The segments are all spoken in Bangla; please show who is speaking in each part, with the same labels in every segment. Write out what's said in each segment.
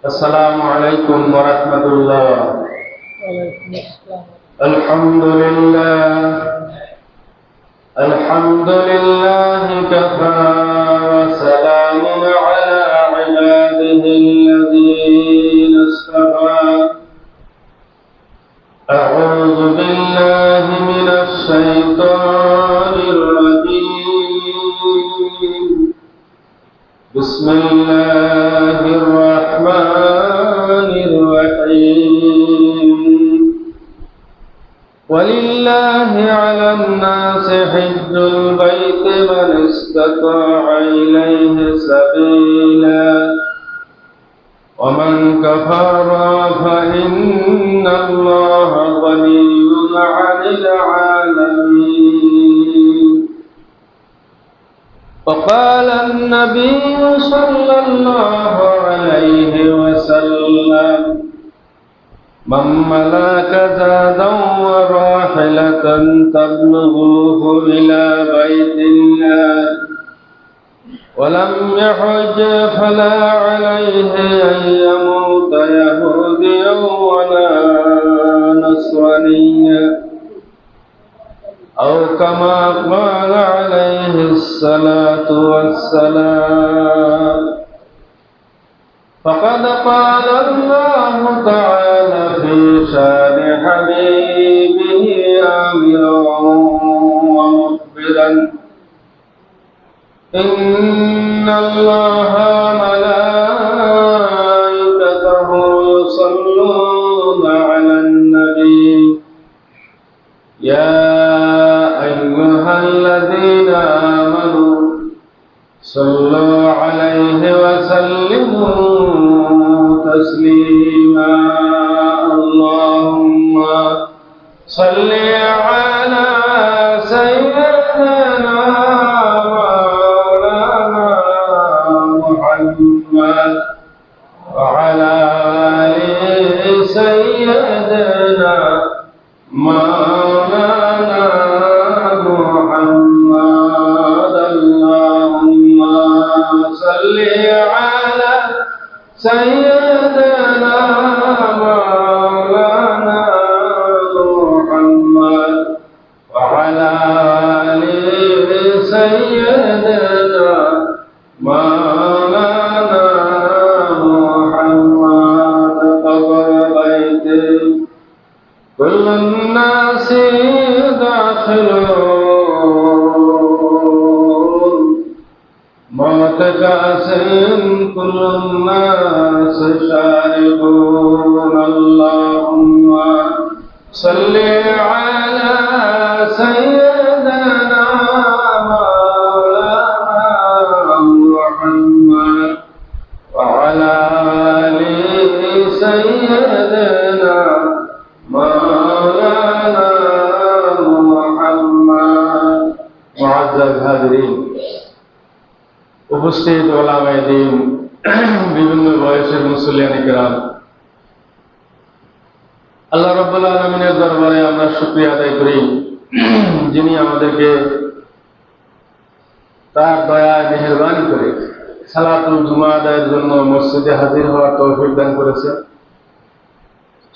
Speaker 1: السلام عليكم ورحمة الله. الحمد لله. الحمد لله كفى وسلام على عباده الذين اصطفى. أعوذ بالله من الشيطان الرجيم. بسم الله ولله على الناس حج البيت من استطاع إليه سبيلا. ومن كفر فإن الله غني عن العالمين. وقال النبي صلى الله عليه وسلم من ملاك زادا وراحلة تبلغوه إلى بيت الله. ولم يحج فلا عليه أن يموت يهوديا ولا نصرانيا. أو كما قال عليه الصلاة والسلام. فقد قال الله تعالى في شان حبيبه آمرا ومخبرا إن الله ملائكته يصلون على النبي. يا أيها الذين آمنوا صلوا عليه وسلموا تسليما اللهم صل على داخلون موت كاسين كل الناس شاربون اللهم صل على سيدنا উপস্থিত ওলামায়ে বিভিন্ন বয়সের মুসলিয়ান ইকরাম আল্লাহ রাব্বুল আলামিনের দরবারে আমরা শুকরিয়া আদায় করি। যিনি আমাদেরকে তার দয়ায় মেহেরবানি করে সালাতুল জুমা আদায়ের জন্য মসজিদে হাজির হওয়ার তৌফিক দান করেছে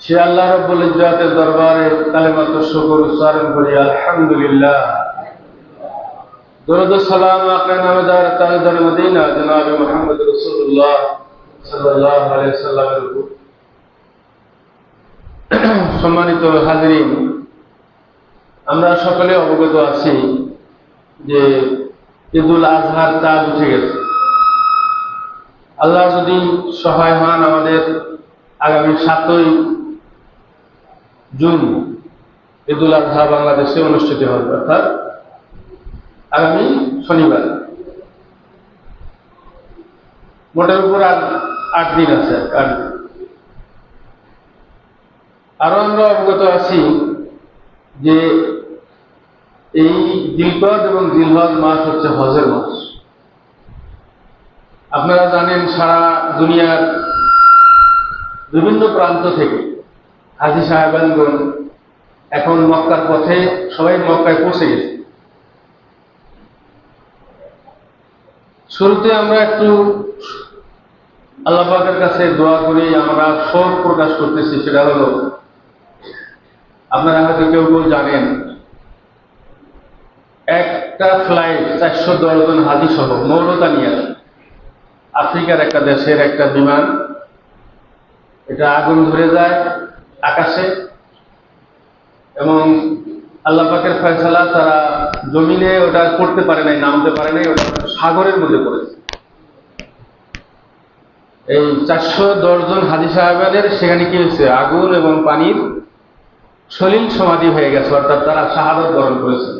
Speaker 1: সে আল্লাহ রব্বুল ইজ্জাতের দরবারে কালেমাত শুকর উচ্চারণ করি, আলহামদুলিল্লাহ। দরুদ সালাম আপনার নামেদার তাজদার মদিনা, জনাব মুহাম্মদ রাসূলুল্লাহ সাল্লাল্লাহু আলাইহি সাল্লামের উপর। সম্মানিত হাজিরিন, আমরা সকলে অবগত আছি যে ঈদুল আজহার চাঁদ উঠে গেছে। আল্লাহ যদি সহায় হন আমাদের আগামী সাতই জুন ঈদুল আজহা বাংলাদেশে অনুষ্ঠিত হবে, অর্থাৎ আগামী শনিবার। মোটের উপর আট আট দিন আছে আরও আমরা অবগত আছি যে এই দিলকদ এবং দিলহজ মাস হচ্ছে হজের মাস। আপনারা জানেন সারা দুনিয়ার বিভিন্ন প্রান্ত থেকে হাজি সাহেবানগণ এখন মক্কার পথে সবাই মক্কায় পৌঁছে গেছে। শুরুতে আমরা একটু আল্লাহ পাকের কাছে দোয়া করি, আমরা শোক প্রকাশ করতেছি, সেটা হলো, আপনারা হয়তো কেউ কেউ জানেন, একটা ফ্লাইট চারশো জন হাজি সহ মৌরতানিয়া আফ্রিকার একটা দেশের একটা বিমান, এটা আগুন ধরে যায় আকাশে এবং আল্লাহ পাকের ফয়সালা তারা জমিনে ওটা করতে পারে নাই, নামতে পারে নাই, ওটা সাগরের মধ্যে পড়েছে। এই চারশো জন হাজি সাহেবের সেখানে কি হয়েছে? আগুন এবং পানির সলিল সমাধি হয়ে গেছে, অর্থাৎ তারা শাহাদত বরণ করেছে।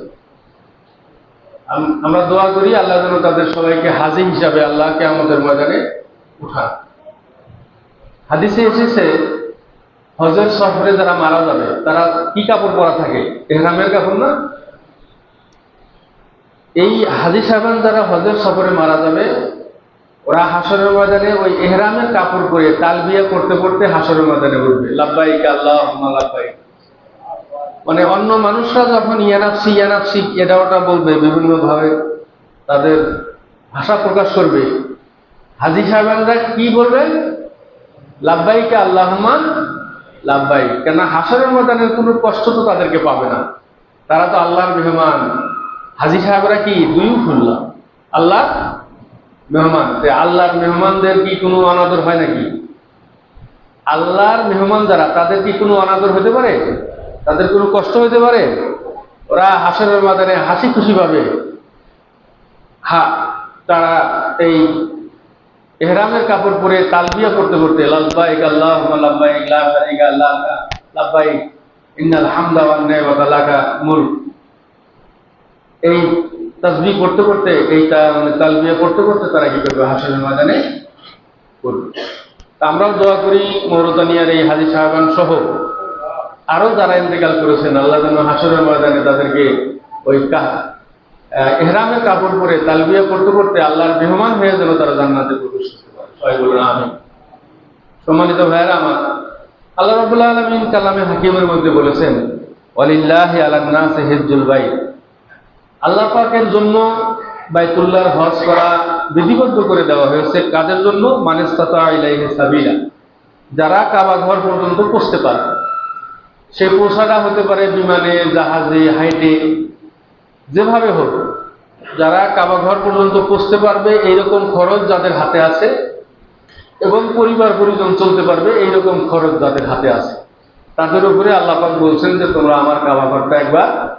Speaker 1: আমরা দোয়া করি আল্লাহ যেন তাদের সবাইকে হাজি হিসাবে আল্লাহকে আমাদের ময়দানে উঠান হাদিসে এসেছে, হজের সফরে যারা মারা যাবে, তারা কি কাপড় পরা থাকে? এহরামের কাপড় না? এই হাজি সাহেবান যারা হজের সফরে মারা যাবে, ওরা হাসরের ময়দানে ওই এহরামের কাপড় পরে তালবিয়া করতে করতে হাসরের ময়দানে উঠবে। লাভবাইক আল্লাহ লাভবাইক মানে অন্য মানুষরা যখন ইয়ানাফসি ইয়ানাফসি এটা ওটা বলবে বিভিন্নভাবে, তাদের ভাষা প্রকাশ করবে। হাজি সাহেবানরা কি বলবেন লাভবাইকে আল্লাহমান লাভবাই কেন হাসরের ময়দানের কোনো কষ্ট তো তাদেরকে পাবে না। তারা তো আল্লাহর মেহমান। হাজি সাহেবরা কি দুই খুললা? আল্লাহ মেহমান। আল্লাহর মেহমানদের কি কোনো অনাদর হয় নাকি? আল্লাহর মেহমান যারা, তাদের কি কোনো অনাদর হতে পারে? তাদের কোনো কষ্ট হতে পারে? ওরা হাসরের মাদানে হাসি খুশি পাবে। হা, তারা এই এহরামের কাপড় পরে তালবিয়া করতে করতে, লাব্বাইক আল্লাহুম্মা লাব্বাইক লা শারীকা লাকা লাব্বাইক, ইন্নাল হামদা ওয়ান নি'মাতা লাকা মুলক। এই তাজবি করতে করতে এইটা মানে তালবিয়া করতে করতে তারা কি করবে? হাসরের ময়দানে করবে আমরাও দোয়া করি মৌরতানিয়ার এই হাজি সাহেবান সহ। আরও যারা ইন্তেকাল করেছেন আল্লাহ যেন হাসরের ময়দানে তাদেরকে ওই কা- আহ, এহরামের কাপড় পরে তালবিয়া করতে করতে আল্লাহর মেহমান হয়ে যেন তারা জান্নাতে প্রবেশ করতে পারে। সবাই বলুন আমি সম্মানিত ভাইয়েরা আমার আল্লাহ রাবুল্লাহ আলমিন কালামে হাকিমের মধ্যে বলেছেন ওয়ালিল্লাহ আলান্নাসে হিজ্জুল বাইত। আল্লাহ পাকের জন্য বাইতুল্লাহর হজ করা বিধিবদ্ধ করে দেওয়া হয়েছে। কাদের জন্য? মানেস্তাতা ইলাইহি সাবিলা। যারা কাবা ঘর পর্যন্ত পৌঁছতে পারে। সে পোষাটা হতে পারে বিমানে, জাহাজে, হাইটে, যেভাবে হোক। যারা কাবা ঘর পর্যন্ত পৌঁছতে পারবে, এইরকম খরচ যাদের হাতে আছে এবং পরিবার পরিজন চলতে পারবে, এইরকম খরচ যাদের হাতে আছে। তাদের উপরে আল্লাহ পাক বলছেন যে, তোমরা আমার কাবা ঘরটা একবার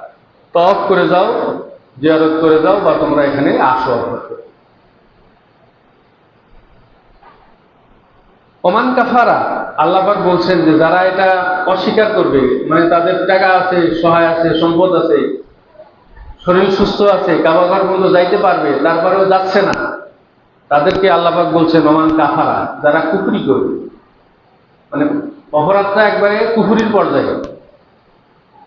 Speaker 1: তফ করে যাও। জিয়ারত করে যাও বা তোমরা এখানে আসো। ওমান কাফারা আল্লাপাক বলছেন যে যারা এটা অস্বীকার করবে মানে তাদের টাকা আছে, সহায় আছে, সম্পদ আছে, শরীর সুস্থ আছে কাবাঘর পর্যন্ত যাইতে পারবে, তারপরেও যাচ্ছে না। তাদেরকে আল্লাপাক বলছেন ওমান কাফারা, যারা কুফরি করবে। মানে অপরাধটা একবারে কুফুরির পর্যায়ে।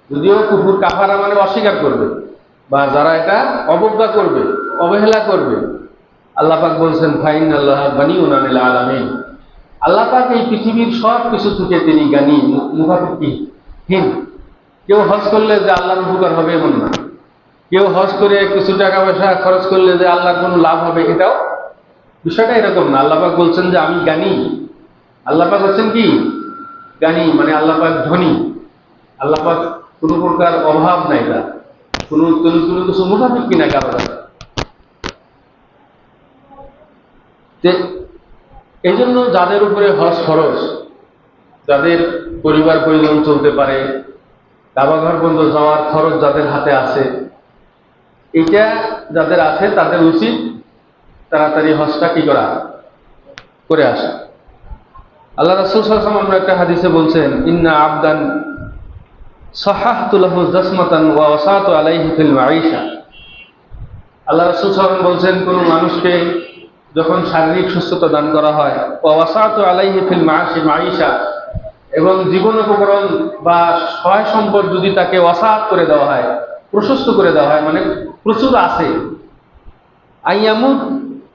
Speaker 1: যদিও কুকুর কাফারা মানে অস্বীকার করবে। বা যারা এটা অবজ্ঞা করবে, অবহেলা করবে, আল্লাহ পাক বলছেন ফাইন আল্লাহ বানি উনানিল আলামিন। আল্লাহ পাক এই পৃথিবীর সব কিছু থেকে তিনি জ্ঞানী মুখাফিকি হীন কেউ হজ করলে যে আল্লাহর উপকার হবে এমন না। কেউ হজ করে কিছু টাকা পয়সা খরচ করলে যে আল্লাহর কোনো লাভ হবে এটাও বিষয়টা এরকম না। আল্লাহ পাক বলছেন যে, আমি জ্ঞানী। আল্লাহ পাক হচ্ছেন কি? জ্ঞানী মানে আল্লাহ পাক ধনী। আল্লাহ পাক কোনো প্রকার অভাব নাই তার। কোনো কোনো কিছু মুখাফিক কিনা কারও। এই জন্য যাদের উপরে হজ খরচ যাদের পরিবার পরিজন চলতে পারে কাবাঘর পর্যন্ত যাওয়ার খরচ যাদের হাতে আছে, এটা যাদের আছে তাদের উচিত তাড়াতাড়ি হজটা কি করা, করে আসা আল্লাহ রাসুল আমরা একটা হাদিসে বলছেন, ইন্না আবদান সাহাহতু লাহু জাসমাতান ওয়া ওয়াসাতু আলাইহি ফিল মাঈশা। আল্লাহ রাসূল বলছেন, কোন মানুষকে যখন শারীরিক সুস্থতা দান করা হয় এবং জীবন উপকরণ বা সহায় সম্পদ যদি তাকে করে দেওয়া হয়, প্রশস্ত করে দেওয়া হয় মানে প্রচুর আছে আইয়ামুদ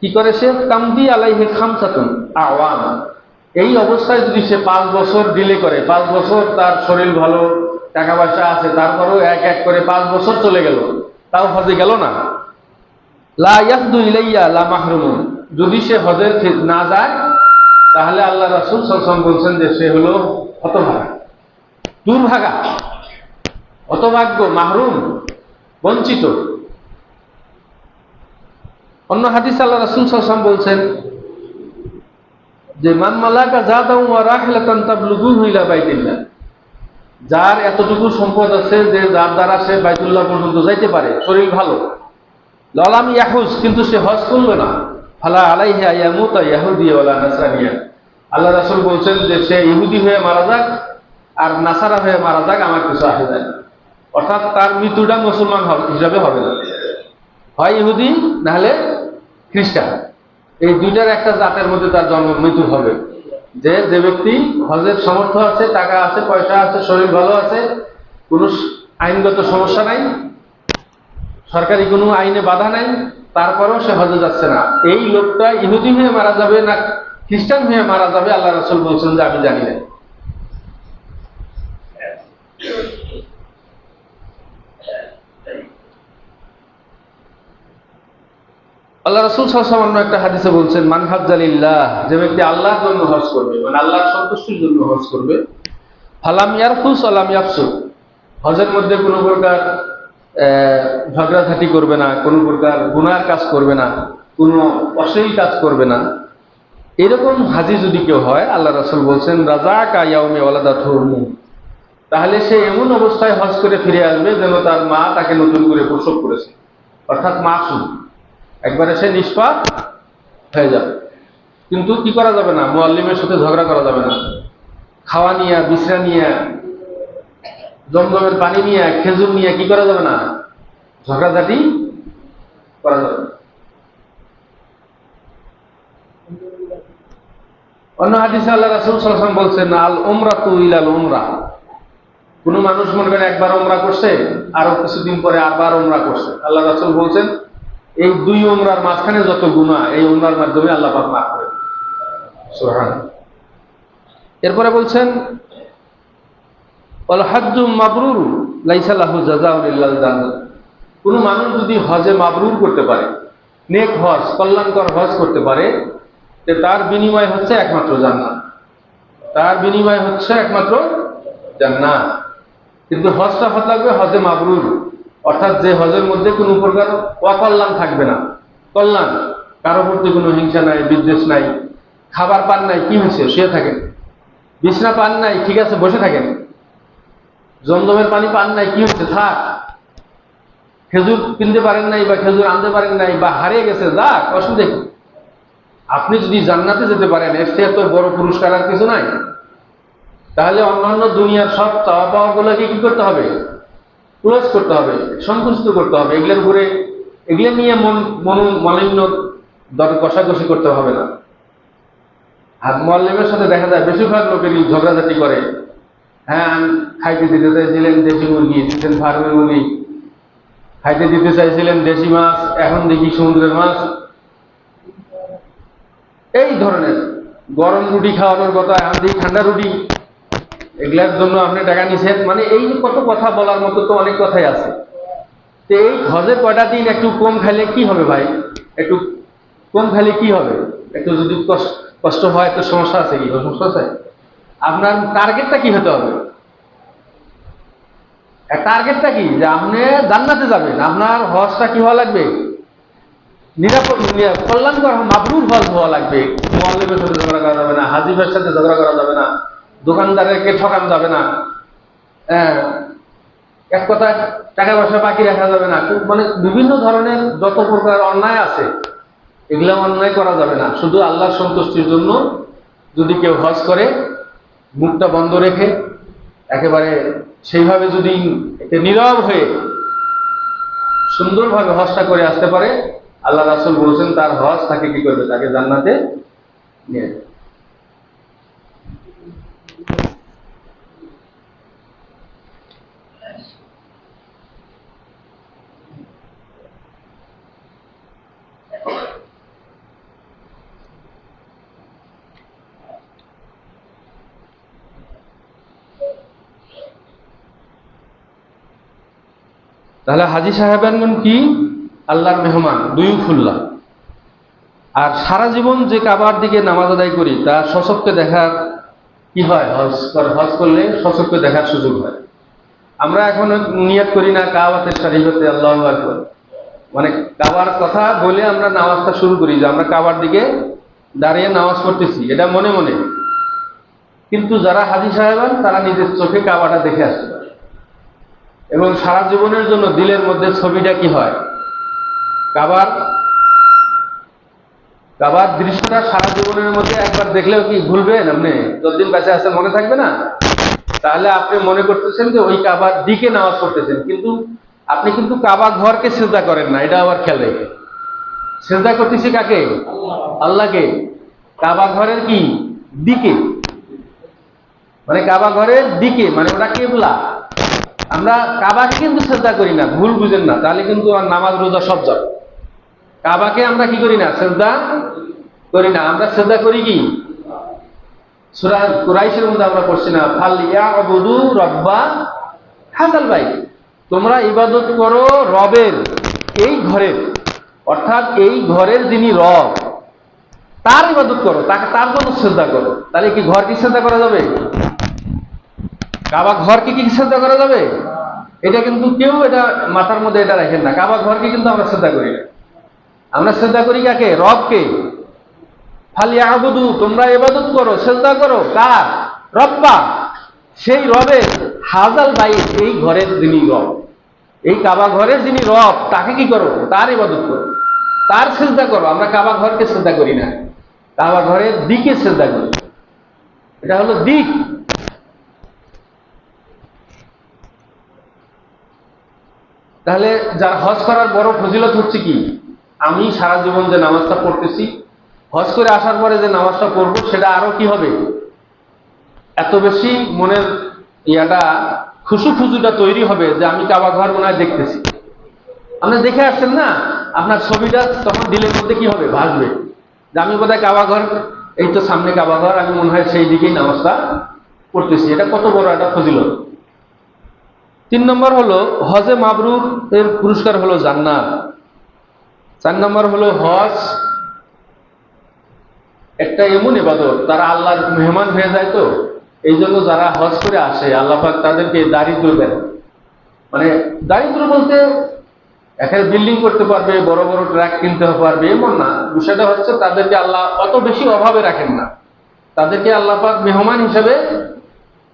Speaker 1: কি করে সে? কামদি আলাইহি খামসাতুন আওয়াম। এই অবস্থায় যদি সে পাঁচ বছর ডিলে করে, পাঁচ বছর তার শরীর ভালো টাকা পয়সা আছে, তারপরেও এক এক করে পাঁচ বছর চলে গেল। তাও হজে গেল না। লা লা মাহরুমুন। যদি সে হজের না যায়, তাহলে আল্লাহ রাসুল সাল্লাম বলছেন যে সে হলো হতভাগা। দুর্ভাগা। হতভাগ্য, মাহরুম, বঞ্চিত। অন্য হাদিস আল্লাহ রাসুল সাল্লাম বলছেন যে, মান মালাকা যা দাও রাখলাতান তাবলুগু হইলা বাইতিল্লাহ। যার এতটুকু সম্পদ আছে যে যার দ্বারা সে বাইতুল্লাহ পর্যন্ত যাইতে পারে, শরীর ভালো। ললাম ইয়াহুজ, কিন্তু সে হজ করল না। ফালা আলাইহা ইয়ামুতা ইয়াহুদি ওয়ালা নাসরানিয়া আল্লাহ রাসূল বলছেন যে সে ইহুদি হয়ে মারা যাক আর নাসারা হয়ে মারা যাক, আমার কিছু আসে যায় অর্থাৎ তার মৃত্যুটা মুসলমান হিসাবে হবে না। হয় ইহুদি নাহলে খ্রিস্টান। এই দুইটার একটা জাতের মধ্যে তার জন্ম মৃত্যু হবে। যে যে ব্যক্তি হজের সামর্থ্য আছে, টাকা আছে, পয়সা আছে, শরীর ভালো আছে, কোনো আইনগত সমস্যা নাই, সরকারি কোনো আইনে বাধা নাই, তারপরেও সে হজে যাচ্ছে না। এই লোকটা ইহুদি হয়ে মারা যাবে না খ্রিস্টান হয়ে মারা যাবে, আল্লাহ রসুল বলছেন যে আমি জানি না। আল্লাহ রসুল সামান্য একটা হাদিসে বলছেন, মান হাজ্জালিল্লাহ যে ব্যক্তি আল্লাহর জন্য হজ করবে মানে আল্লাহর সন্তুষ্টির জন্য হজ করবে, ফালাম ইয়ারফুস আলাম ইয়াফসুক হজের মধ্যে কোনো প্রকার ঝগড়াঝাটি করবে না, কোনো প্রকার গুনার কাজ করবে না, কোনো অশ্লীল কাজ করবে না। এরকম হাজি যদি কেউ হয়, আল্লাহ রসুল বলছেন রাজা কায়াউমে ওয়ালাদা থুরমু তাহলে সে এমন অবস্থায় হজ করে ফিরে আসবে যেন তার মা তাকে নতুন করে প্রসব করেছে। অর্থাৎ মাসুম। একবারে সে নিষ্পাপ হয়ে যাবে। কিন্তু কি করা যাবে না? মোয়াল্লিমের সাথে ঝগড়া করা যাবে না। খাওয়া নিয়ে, বিশ্রা নিয়ে, জমজমের পানি নিয়ে, খেজুর নিয়ে কি করা যাবে না? ঝগড়াঝাটি করা যাবে অন্য হাদিসে আল্লাহ রাসূল ওয়াসাল্লাম বলছেন, আল ওমরা তু ইলাল উমরা। কোন মানুষ মনে করেন একবার ওমরা করছে আরও কিছুদিন পরে আবার ওমরা করছে। আল্লাহ রাসূল বলছেন এই দুই ওমরার মাঝখানে যত গুনাহ, এই ওমরার মাধ্যমে আল্লাহ পাক মাফ করে দেন। এরপরে বলছেন ওয়াল হাজ্জু মাবরুর লাইসা লাহু জাযাউন ইল্লাল কোন মানুষ যদি হজে মাবরুর করতে পারে, নেক হজ, কল্যাণকর হজ করতে পারে তার বিনিময় হচ্ছে একমাত্র জান্নাত। তার বিনিময় হচ্ছে একমাত্র জান্নাত। কিন্তু হজটা হতে লাগবে হজে মাবরুর। অর্থাৎ যে হজের মধ্যে কোনো প্রকার অকল্যাণ থাকবে না। কল্যাণ, কারও প্রতি কোনো হিংসা নাই, বিদ্বেষ নাই, খাবার পান নাই, কি হয়েছে? শুয়ে থাকেন। বিছনা পান নাই, ঠিক আছে, বসে থাকেন। জমজমের পানি পান নাই, কি হচ্ছে থাক। খেজুর কিনতে পারেন নাই বা খেজুর আনতে পারেন নাই বা হারিয়ে গেছে, যাক, অসুবিধা কি? আপনি যদি জান্নাতে যেতে পারেন, এর থেকে তো বড় পুরস্কার আর কিছু নাই। তাহলে অন্যান্য দুনিয়ার সব চাওয়া পাওয়া গুলোকে কি করতে হবে? ক্লোজ করতে হবে সন্তুষ্ট করতে হবে এগুলোর উপরে এগুলো নিয়ে মন মন, মালিন্য দর কষাকষি করতে হবে না। আর মোয়াল্লিমের সাথে দেখা যায়, বেশিরভাগ লোকেরই ঝগড়াঝাটি করে। হ্যাঁ খাইতে দিতে চাইছিলেন দেশি মুরগি, দিতেন ফার্মের মুরগি। খাইতে দিতে চাইছিলেন দেশি মাছ, এখন দেখি সমুদ্রের মাছ। এই ধরনের গরম রুটি খাওয়ানোর কথা, এখন দেখি ঠান্ডা রুটি। এগুলার জন্য আপনি টাকা নিছেন মানে এই কত কথা বলার মতো তো অনেক কথাই আছে। তো এই হজের কয়টা দিন একটু কম খাইলে কি হবে ভাই? একটু কম খাইলে কি হবে? একটু যদি কষ্ট হয় একটু সমস্যা আছে কি? সমস্যা আছে? আপনার টার্গেটটা কি হতে হবে? টার্গেটটা কি? যে আপনি জান্নাতে যাবেন। আপনার হজটা কি হওয়া লাগবে? নিরাপদ নিরা- কল্যাণকর, মাবরুর হজ হওয়া লাগবে। মোয়াল্লিমের সাথে ঝগড়া করা যাবে না, হাজিফের সাথে ঝগড়া করা যাবে না। দোকানদারকে ঠকানো যাবে না। হ্যাঁ, এক কথায় টাকা পয়সা বাকি রাখা যাবে না। মানে বিভিন্ন ধরনের যত প্রকার অন্যায় আছে এগুলো অন্যায় করা যাবে না। শুধু আল্লাহর সন্তুষ্টির জন্য যদি কেউ হজ করে মুখটা বন্ধ রেখে একেবারে সেইভাবে যদি একে নীরব হয়ে সুন্দরভাবে হজটা করে আসতে পারে আল্লাহ রাসুল বলছেন তার হজ তাকে কি করবে? তাকে জান্নাতে নিয়ে তাহলে হাজি সাহেবানগণ কি? আল্লাহর মেহমান দুই খুল্লা। আর সারা জীবন যে কাবার দিকে নামাজ আদায় করি তা সশক্ত দেখার কি হয়? হজ কর- হজ করলে সশক্ত দেখার সুযোগ হয়। আমরা এখন নিয়ত করি না কাবাতে শরীফতে, আল্লাহ আকবার। মানে কাবার কথা বলে আমরা নামাজটা শুরু করি, যে আমরা কাবার দিকে দাঁড়িয়ে নামাজ পড়তেছি, এটা মনে মনে। কিন্তু যারা হাজি সাহেবান তারা নিজের চোখে কাবাটা দেখে আসতে পারে। এবং সারা জীবনের জন্য দিলের মধ্যে ছবিটা কি হয়? কাবার কাবার দৃশ্যটা সারা জীবনের মধ্যে একবার দেখলেও কি ভুলবেন আপনি? যতদিন বেঁচে আছে মনে থাকবে না? তাহলে আপনি মনে করতেছেন যে ওই কাবার দিকে নামাজ পড়তেছেন, কিন্তু আপনি কিন্তু কাবা ঘরকে সেজদা করেন না, এটা আবার খেয়াল রেখে। করতেছি কাকে? আল্লাহকে। কাবা ঘরের কি? দিকে। মানে কাবা ঘরের দিকে মানে ওটা কেবলা। আমরা কাবাকে কিন্তু শ্রদ্ধা করি না, ভুল বুঝেন না, তাহলে কিন্তু নামাজ, রোজা সব যাবে কাবাকে আমরা কি করি না? শ্রদ্ধা করি না। আমরা শ্রদ্ধা করি কি? সুরা কুরাইশের মধ্যে আমরা পড়ছি না, ফাল ইয়াবুদু রব্বা হাসাল ভাই তোমরা ইবাদত করো রবের, এই ঘরের। অর্থাৎ এই ঘরের যিনি রব, তার ইবাদত করো, তাকে তার জন্য শ্রদ্ধা করো। তাহলে কি ঘর কি শ্রদ্ধা করা যাবে? কাবা ঘরকে কি শ্রদ্ধা করা যাবে? এটা কিন্তু কেউ এটা মাথার মধ্যে এটা রাখেন না। কাবা ঘরকে কিন্তু আমরা শ্রদ্ধা করি। না আমরা শ্রদ্ধা করি কাকে? রবকে। ফালি আবুদু তোমরা ইবাদত করো, শ্রদ্ধা করো। কার? রব্বা। সেই রবের হাজাল বাই এই ঘরের যিনি রব। এই কাবা ঘরের যিনি রব, তাকে কি করো? তার ইবাদত করো। তার শ্রদ্ধা করো। আমরা কাবা ঘরকে শ্রদ্ধা করি না। কাবা ঘরের দিকে শ্রদ্ধা করি। এটা হলো দিক। তাহলে যার হজ করার বড় ফজিলত হচ্ছে কি? আমি সারা জীবন যে নামাজটা পড়তেছি, হজ করে আসার পরে যে নামাজটা পড়ব, সেটা আরও কি হবে? এত বেশি মনের ইয়াটা খুশু খুজুটা তৈরি হবে যে আমি কাবা ঘর হয় দেখতেছি। আপনি দেখে আসছেন না? আপনার ছবিটা তখন দিলের মধ্যে কি হবে? ভাসবে। যে আমি বোধহয় কাবা ঘর, এই তো সামনে কাবা ঘর, আমি মনে হয় সেই দিকেই নামাজটা করতেছি এটা কত বড় একটা ফজিলত। তিন নম্বর হলো, হজে মাবরুর এর পুরস্কার হলো জান্নাত। চার নম্বর হলো, হজ একটা এমন ইবাদত, তারা আল্লাহর মেহমান হয়ে যায় তো। এই জন্য যারা হজ করে আসে, আল্লাহ পাক তাদেরকে দারিদ্র দেন। মানে দারিদ্র বলতে এখানে বিল্ডিং করতে পারবে, বড় বড় ট্রাক কিনতে পারবে, এমন না। বিষয়টা হচ্ছে তাদেরকে আল্লাহ অত বেশি অভাবে রাখেন না। তাদেরকে আল্লাহ পাক মেহমান হিসেবে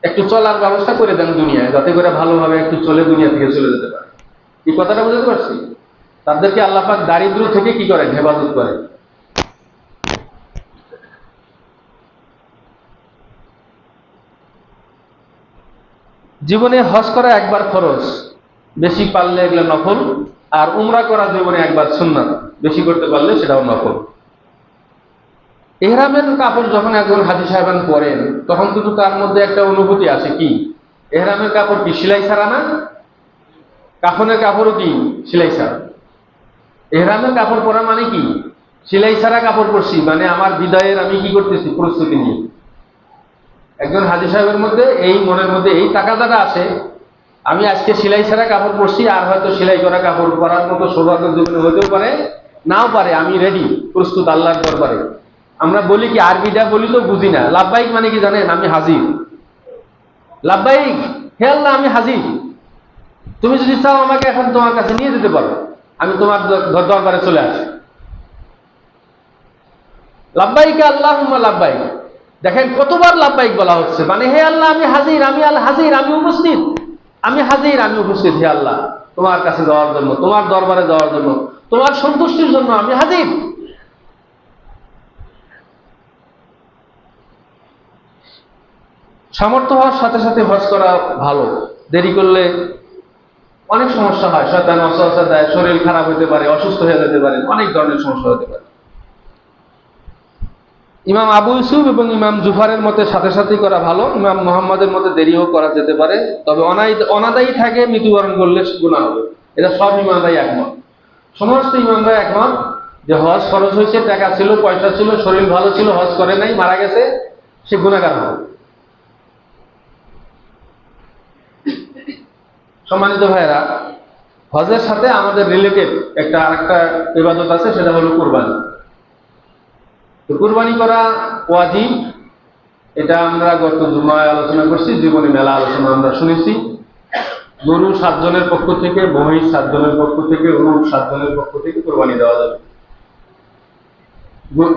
Speaker 1: একটু চলার ব্যবস্থা করে দেন দুনিয়ায়, যাতে করে ভালোভাবে একটু চলে দুনিয়া থেকে চলে যেতে পারে। এই কথাটা বুঝতে পারছি? তাদেরকে আল্লাহ পাক দারিদ্র থেকে কি করেন? হেফাজত করেন। জীবনে হজ করা একবার খরচ বেশি পারলে এগুলো নফল, আর উমরা করা জীবনে একবার সুন্নাত, বেশি করতে পারলে সেটাও নফল। এহরামের কাপড় যখন একজন হাজি সাহেবান পরেন, তখন কিন্তু তার মধ্যে একটা অনুভূতি আছে কি? এহরামের কাপড় কি সেলাই ছাড়া না? কাফনের কাপড়ও কি সেলাই ছাড়া? এহরামের কাপড় পরা মানে কি? সেলাই ছাড়া কাপড় পরছি মানে আমার বিদায়ের আমি কি করতেছি প্রস্তুতি নিয়ে। একজন হাজি সাহেবের মধ্যে, এই মনের মধ্যে এই তাকাদাটা আছে। আমি আজকে সেলাই ছাড়া কাপড় পরছি, আর হয়তো সেলাই করা কাপড় পরার মতো সৌভাগ্য জীবনে হতেও পারে, নাও পারে, আমি রেডি প্রস্তুত আল্লাহর দরবারে। আমরা বলি কি, আরবিটা বলি তো বুঝি না। লাভবাহিক মানে কি জানেন? আমি হাজির। লাভবাহিক? হে আল্লাহ, আমি হাজির। তুমি যদি চাও আমাকে এখন তোমার কাছে নিয়ে যেতে পারো। আমি তোমার দরবারে চলে আসি। লাভবাহিক আল্লাহ লাভবাহিক? দেখেন কতবার লাভবাহিক বলা হচ্ছে? মানে হে আল্লাহ, আমি হাজির, আমি আল্লাহ হাজির, আমি উপস্থিত। আমি হাজির, আমি উপস্থিত হে আল্লাহ। তোমার কাছে যাওয়ার জন্য, তোমার দরবারে যাওয়ার জন্য, তোমার সন্তুষ্টির জন্য আমি হাজির। সামর্থ্য হওয়ার সাথে সাথে হজ করা ভালো। দেরি করলে অনেক সমস্যা হয়। শয়তান অসহসা দেয়, শরীর খারাপ হতে পারে, অসুস্থ হয়ে যেতে পারে, অনেক ধরনের সমস্যা হতে পারে। ইমাম আবু ইউসুফ এবং ইমাম জুফারের মতে সাথে সাথেই করা ভালো, ইমাম মোহাম্মদের মতে দেরিও করা যেতে পারে, তবে অনাই, অনাদায়ী থাকে, মৃত্যুবরণ করলে গুণা হবে। এটা সব ইমামরাই একমত। সমস্ত ইমামরাই একমত যে হজ খরচ হয়েছে, টাকা ছিল, পয়সা ছিল, শরীর ভালো ছিল, হজ করে নাই, মারা গেছে, সে গুণাগার হবে। সম্মানিত ভাইয়েরা, হজের সাথে আমাদের রিলেটেড একটা আরেকটা ইবাদত আছে, সেটা হলো কোরবানি। তো কোরবানি করা ওয়াজিব, এটা আমরা গত জুমায় আলোচনা করছি, জীবনী মেলা আলোচনা আমরা শুনেছি। গরু সাতজনের পক্ষ থেকে মহিষ সাতজনের পক্ষ থেকে উট সাতজনের পক্ষ থেকে কোরবানি দেওয়া যাবে।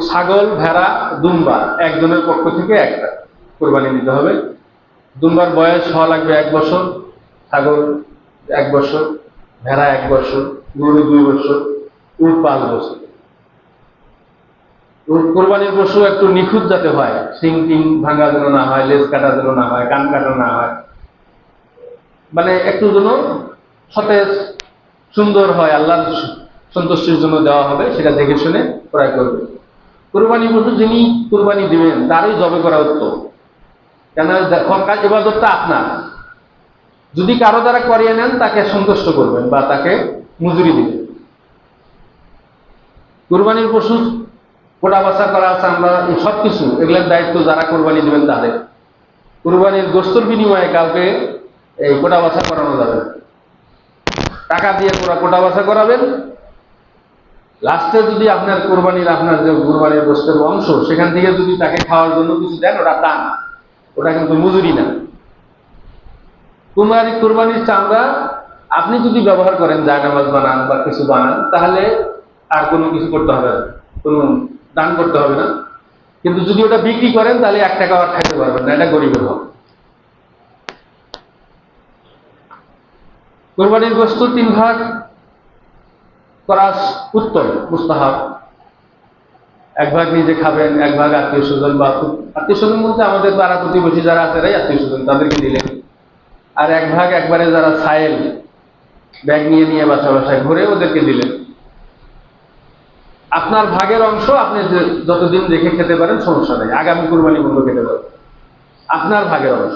Speaker 1: ছাগল, ভেড়া দুম্বা একজনের পক্ষ থেকে একটা কোরবানি দিতে হবে। দুম্বার বয়স হওয়া লাগবে এক বছর, ছাগল এক বছর, ভেড়া এক বছর, গরু দুই বছর, উট পাঁচ বছর। কোরবানির পশু একটু নিখুঁত যাতে হয়। সিং টিং ভাঙা যেন না হয়, লেজ কাটা যেন না হয়, কান কাটা না হয়। মানে একটু যেন সতেজ, সুন্দর হয় আল্লাহ সন্তুষ্টির জন্য দেওয়া হবে, সেটা দেখে শুনে ক্রয় করবে। কোরবানি পশু যিনি কোরবানি দিবেন, তারই জবে করা উত্তম। কেন কাজ এবাদতটা আপনার। যদি কারও দ্বারা করিয়ে নেন, তাকে সন্তুষ্ট করবেন বা তাকে মজুরি দিবেন। কোরবানির পশু কোটা বাসা করা আছে, আমরা সব কিছু এগুলোর দায়িত্ব যারা কোরবানি দিবেন তাদের। কোরবানির গোস্তর বিনিময়ে কাউকে এই কোটা বাছা করানো যাবে টাকা দিয়ে পুরা কোটা বাছা করাবেন। লাস্টে যদি আপনার কোরবানির, আপনার যে কোরবানির গোস্তের অংশ, সেখান থেকে যদি তাকে খাওয়ার জন্য কিছু দেন, ওটা দান ওটা কিন্তু মজুরি না। কুরবানি কোরবানির চামড়া আপনি যদি ব্যবহার করেন, জায়নামাজ বানান বা কিছু বানান, তাহলে আর কোনো কিছু করতে হবে না। কোনো দান করতে হবে না। কিন্তু যদি ওটা বিক্রি করেন, তাহলে এক টাকা আর খাইতে পারবেন না, এটা গরিবের হবে কোরবানির গোস্ত তিন ভাগ করা উত্তম, মুস্তাহাব। এক ভাগ নিজে খাবেন, এক ভাগ আত্মীয় স্বজন বা আত্মীয় স্বজন বলতে আমাদের পাড়া প্রতিবেশী যারা আছে এরাই আত্মীয় স্বজন তাদেরকে দিলেন আর এক ভাগ একবারে যারা সায়েল, ব্যাগ নিয়ে নিয়ে বাসা বাসায় ঘুরে ওদেরকে দিলেন আপনার ভাগের অংশ আপনি যতদিন রেখে খেতে পারেন, সমস্যা নেই। আগামী কুরবানি বন্ধ খেতে পারেন। আপনার ভাগের অংশ।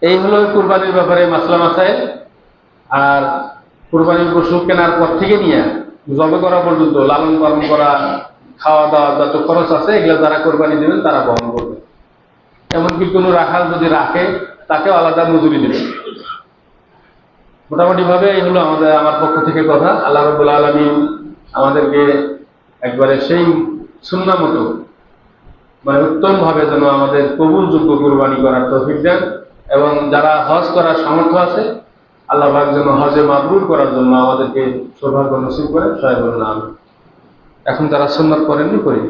Speaker 1: এই হলো কুরবানির ব্যাপারে মাসলা মাসাইল। আর কুরবানির পশু কেনার পর থেকে নিয়ে জবে করা পর্যন্ত, লালন পালন করা, খাওয়া দাওয়া যত খরচ আছে, এগুলো যারা কোরবানি দেবেন, তারা বহন করবে। এমনকি কোনো রাখাল যদি রাখে, তাকেও আলাদা মজুরি দেবে। মোটামুটি ভাবে এই হলো আমাদের, আমার পক্ষ থেকে কথা। আল্লাহ রবুল্লা আলমী আমাদেরকে একবারে সেই সুন্না মতো মানে উত্তম ভাবে যেন আমাদের কবুলযোগ্য কোরবানি করার তৌফিক দেন এবং যারা হজ করার সামর্থ্য আছে, আল্লাহ পাক যেন হজে মাবরুর করার জন্য আমাদেরকে সৌভাগ্য নসিব করে সহায় বলুন আমি এখন যারা সুন্নাত করেননি করি